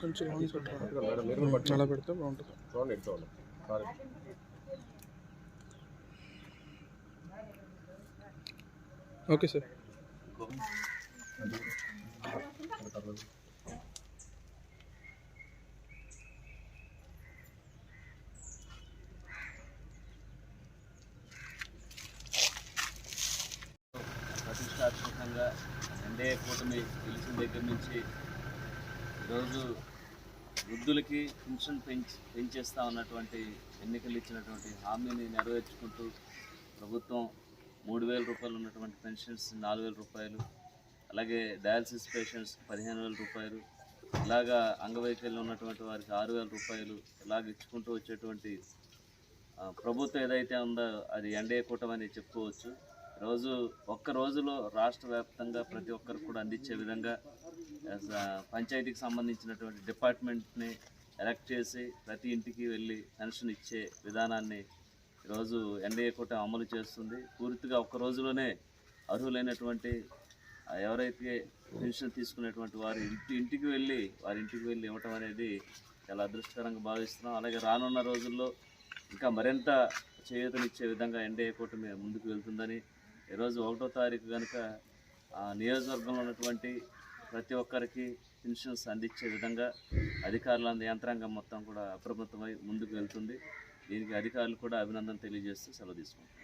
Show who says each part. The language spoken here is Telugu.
Speaker 1: కొంచెం అలా పెడితే బాగుంటుంది.
Speaker 2: సారీ.
Speaker 1: Okay sir.
Speaker 3: ప్రతిష్టాత్మకంగా ఎన్డీఏ కూటమి గెలిచిన దగ్గర నుంచి ఈరోజు వృద్ధులకి పెన్షన్ పెంచి పెంచేస్తా ఉన్నటువంటి ఎన్నికలు ఇచ్చినటువంటి హామీని నెరవేర్చుకుంటూ ప్రభుత్వం మూడు వేల రూపాయలు ఉన్నటువంటి పెన్షన్స్ నాలుగు వేల రూపాయలు అలాగే డయాలసిస్ పేషెంట్స్ పదిహేను వేల రూపాయలు ఇలాగా అంగవైకల్యం ఉన్నటువంటి వారికి ఆరు వేల రూపాయలు ఇలాగ ఇచ్చుకుంటూ వచ్చేటువంటి ప్రభుత్వం ఏదైతే ఉందో అది ఎన్డీఏ కూటమని అని చెప్పుకోవచ్చు. రోజు ఒక్క రోజులో రాష్ట్ర వ్యాప్తంగా ప్రతి ఒక్కరికి కూడా అందించే విధంగా పంచాయతీకి సంబంధించినటువంటి డిపార్ట్మెంట్ని ఎలక్ట్ చేసి ప్రతి ఇంటికి వెళ్ళి పెన్షన్ ఇచ్చే విధానాన్ని ఈరోజు ఎన్డీఏ కూటమి అమలు చేస్తుంది. పూర్తిగా ఒక్క రోజులోనే అర్హులైనటువంటి ఎవరైతే పెన్షన్ తీసుకునేటువంటి వారి ఇంటి ఇంటికి వెళ్ళి వారి ఇంటికి వెళ్ళి ఇవ్వటం అనేది చాలా అదృష్టకరంగా భావిస్తున్నాం. అలాగే రానున్న రోజుల్లో ఇంకా మరింత చేయూతనిచ్చే విధంగా ఎన్డీఏ కూటమి ముందుకు వెళ్తుందని ఈరోజు ఒకటో తారీఖు కనుక నియోజకవర్గంలో ఉన్నటువంటి ప్రతి ఒక్కరికి పెన్షన్స్ అందించే విధంగా అధికారుల యంత్రాంగం మొత్తం కూడా అప్రమత్తమై ముందుకు వెళ్తుంది. దీనికి అధికారులు కూడా అభినందన తెలియజేస్తూ సెలవు తీసుకుంటాం